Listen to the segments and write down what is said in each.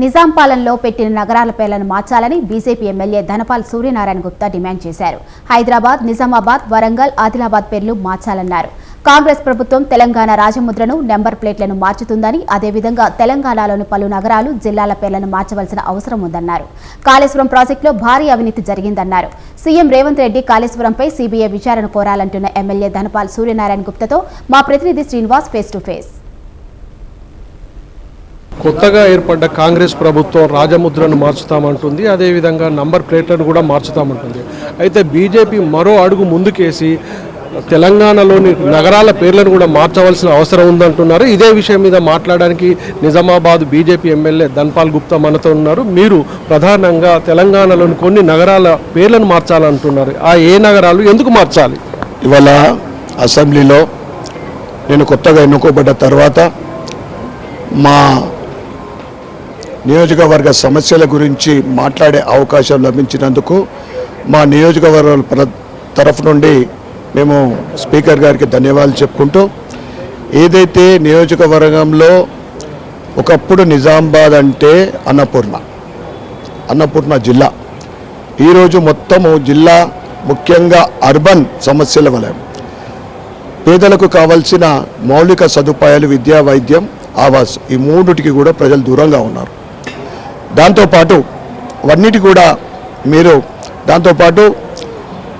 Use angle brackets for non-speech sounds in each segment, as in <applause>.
నిజాం పాలనలో పెట్టిన నగరాల పేర్లను మార్చాలని BJP MLA Dhanapal Suryanarayana Gupta demand చేశారు. హైదరాబాద్ నిజామాబాద్ వరంగల్ ఆదిలాబాద్ పేర్లు మార్చాలన్నారు. కాంగ్రెస్ ప్రభుత్వం తెలంగాణ రాజముద్రను నెంబర్ ప్లేట్లను మార్చుతుందని అదేవిధంగా తెలంగాణలోని పలు నగరాలు జిల్లాల పేర్లను మార్చవలసిన అవసరం ఉందన్నారు. కాళేశ్వరం ప్రాజెక్టులో భారీ అవినీతి జరిగిందన్నారు. సీఎం రేవంత్ రెడ్డి కాళేశ్వరంపై సీబీఐ విచారణ కోరాలంటున్న ఎమ్మెల్యే ధనపాల్ సూర్యనారాయణ గుప్తతో మా ప్రతినిధి శ్రీనివాస్ ఫేస్ టు ఫేస్. కొత్తగా ఏర్పడ్డ కాంగ్రెస్ ప్రభుత్వం రాజముద్రను మార్చుతామంటుంది. అదేవిధంగా నంబర్ ప్లేట్లను కూడా మార్చుతామంటుంది. అయితే బీజేపీ మరో అడుగు ముందుకేసి తెలంగాణలోని నగరాల పేర్లను కూడా మార్చవలసిన అవసరం ఉందంటున్నారు. ఇదే విషయం మీద మాట్లాడడానికి నిజామాబాద్ బీజేపీ ఎమ్మెల్యే ధన్పాల్ గుప్తా మనతో ఉన్నారు. మీరు ప్రధానంగా తెలంగాణలోని కొన్ని నగరాల పేర్లను మార్చాలంటున్నారు. ఆ ఏ నగరాలు ఎందుకు మార్చాలి? ఇవాళ అసెంబ్లీలో నేను కొత్తగా ఎన్నుకోబడ్డ తర్వాత మా నియోజకవర్గ సమస్యల గురించి మాట్లాడే అవకాశం లభించినందుకు మా నియోజకవర్గాల తరఫు నుండి మేము స్పీకర్ గారికి ధన్యవాదాలు చెప్పుకుంటూ ఏదైతే నియోజకవర్గంలో ఒకప్పుడు నిజామాబాద్ అంటే అన్నపూర్ణ అన్నపూర్ణ జిల్లా ఈరోజు మొత్తము జిల్లా ముఖ్యంగా అర్బన్ సమస్యల వలయం పేదలకు కావలసిన మౌలిక సదుపాయాలు విద్యా వైద్యం ఆవాస్ ఈ మూడుటికి కూడా ప్రజలు దూరంగా ఉన్నారు. దాంతోపాటు అవన్నిటి కూడా మీరు దాంతోపాటు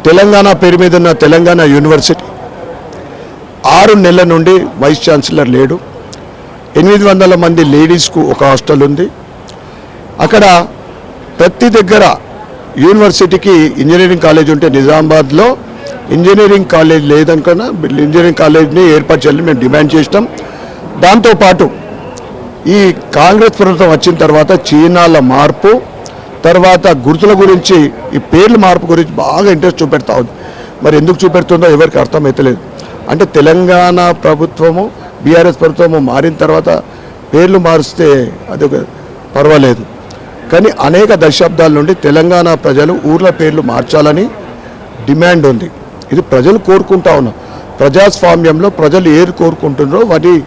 తెలంగాణ పేరు మీద ఉన్న తెలంగాణ యూనివర్సిటీ ఆరు నెలల నుండి వైస్ ఛాన్సలర్ లేడు. ఎనిమిది వందల మంది లేడీస్కు ఒక హాస్టల్ ఉంది. అక్కడ ప్రతి దగ్గర యూనివర్సిటీకి ఇంజనీరింగ్ కాలేజ్ ఉంటే నిజామాబాద్లో ఇంజనీరింగ్ కాలేజ్ లేదనుకున్నా ఇంజనీరింగ్ కాలేజ్ని ఏర్పాటు చేయాలని మేము డిమాండ్ చేసినాం దాంతోపాటు ఈ కాంగ్రెస్ ప్రభుత్వం వచ్చిన తర్వాత చీనాల మార్పు తర్వాత గుర్తుల గురించి ఈ పేర్ల మార్పు గురించి బాగా ఇంట్రెస్ట్ చూపెడతా ఉంది. మరి ఎందుకు చూపెడుతుందో ఎవరికి అర్థమవుతలేదు అంటే తెలంగాణ ప్రభుత్వము బీఆర్ఎస్ ప్రభుత్వము మారిన తర్వాత పేర్లు మారిస్తే అది ఒక పర్వాలేదు. కానీ అనేక దశాబ్దాల నుండి తెలంగాణ ప్రజలు ఊర్ల పేర్లు మార్చాలని డిమాండ్ ఉంది. ఇది ప్రజలు కోరుకుంటా ఉన్నారు. ప్రజాస్వామ్యంలో ప్రజలు ఏది కోరుకుంటున్నారో వాటి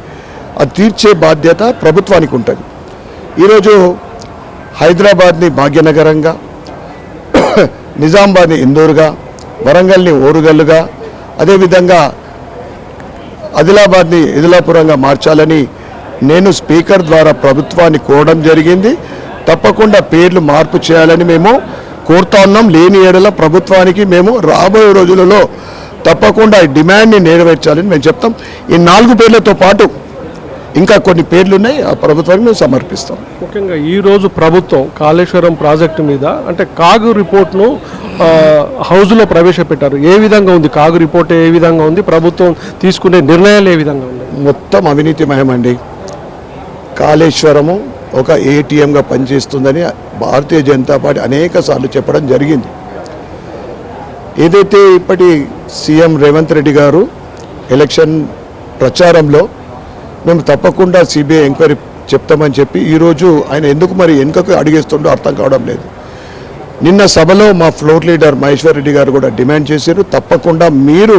అది తీర్చే బాధ్యత ప్రభుత్వానికి ఉంటుంది. ఈరోజు హైదరాబాద్ని భాగ్యనగరంగా <coughs> నిజామాబాద్ని ఇందూరుగా వరంగల్ని ఓరుగల్లుగా అదేవిధంగా ఆదిలాబాద్ని ఇదిలాపురంగా మార్చాలని నేను స్పీకర్ ద్వారా ప్రభుత్వాన్ని కోరడం జరిగింది. తప్పకుండా పేర్లు మార్పు చేయాలని మేము కోరుతా ఉన్నాం. లేని ఏడల ప్రభుత్వానికి మేము రాబోయే రోజులలో తప్పకుండా ఈ డిమాండ్ని నెరవేర్చాలని మేము చెప్తాం. ఈ నాలుగు పేర్లతో పాటు ఇంకా కొన్ని పేర్లు ఉన్నాయి ఆ ప్రభుత్వానికి మేము సమర్పిస్తాం. ముఖ్యంగా ఈ రోజు ప్రభుత్వం కాళేశ్వరం ప్రాజెక్టు మీద అంటే కాగు రిపోర్ట్ను హౌజ్లో ప్రవేశపెట్టారు. ఏ విధంగా ఉంది? కాగు రిపోర్ట్ ఏ విధంగా ఉంది? ప్రభుత్వం తీసుకునే నిర్ణయాలు ఏ విధంగా ఉన్నాయి? మొత్తం అవినీతిమయమండి కాళేశ్వరము ఒక ఏటీఎంగా పనిచేస్తుందని భారతీయ జనతా పార్టీ అనేక సార్లు చెప్పడం జరిగింది. ఏదైతే ఇప్పటి సీఎం రేవంత్ రెడ్డి గారు ఎలక్షన్ ప్రచారంలో మేము తప్పకుండా సిబిఐ ఎంక్వైరీ చెప్తామని చెప్పి ఈరోజు ఆయన ఎందుకు మరి వెనుకకు అడిగేస్తుండో అర్థం కావడం లేదు. నిన్న సభలో మా ఫ్లోర్ లీడర్ మహేశ్వర్ రెడ్డి గారు కూడా డిమాండ్ చేశారు. తప్పకుండా మీరు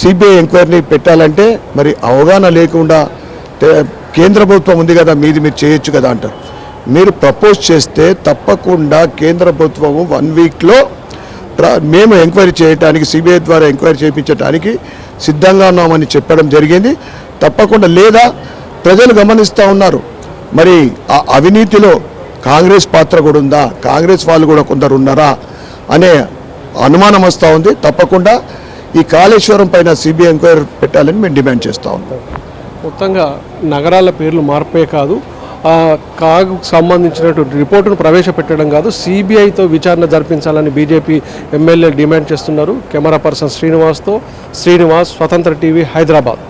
సిబిఐ ఎంక్వైరీని పెట్టాలంటే మరి అవగాహన లేకుండా కేంద్ర ప్రభుత్వం ఉంది కదా మీది మీరు చేయొచ్చు కదా అంటారు. మీరు ప్రపోజ్ చేస్తే తప్పకుండా కేంద్ర ప్రభుత్వము వన్ వీక్లో మేము ఎంక్వైరీ చేయడానికి సిబిఐ ద్వారా ఎంక్వైరీ చేయించడానికి సిద్ధంగా ఉన్నామని చెప్పడం జరిగింది. తప్పకుండా లేదా ప్రజలు గమనిస్తూ ఉన్నారు. మరి ఆ అవినీతిలో కాంగ్రెస్ పాత్ర కూడా ఉందా? కాంగ్రెస్ వాళ్ళు కూడా కొందరు ఉన్నారా? అనే అనుమానం వస్తూ ఉంది. తప్పకుండా ఈ కాళేశ్వరం పైన సిబిఐ ఎంక్వైరీ పెట్టాలని మేము డిమాండ్ చేస్తూ ఉన్నాం. మొత్తంగా నగరాల పేర్లు మార్పే కాదు. ఆ కాగు సంబంధించినటువంటి రిపోర్టును ప్రవేశపెట్టడం కాదు సిబిఐతో విచారణ జరిపించాలని బీజేపీ ఎమ్మెల్యే డిమాండ్ చేస్తున్నారు. కెమెరా పర్సన్ శ్రీనివాస్తో. శ్రీనివాస్ స్వతంత్ర టీవీ హైదరాబాద్.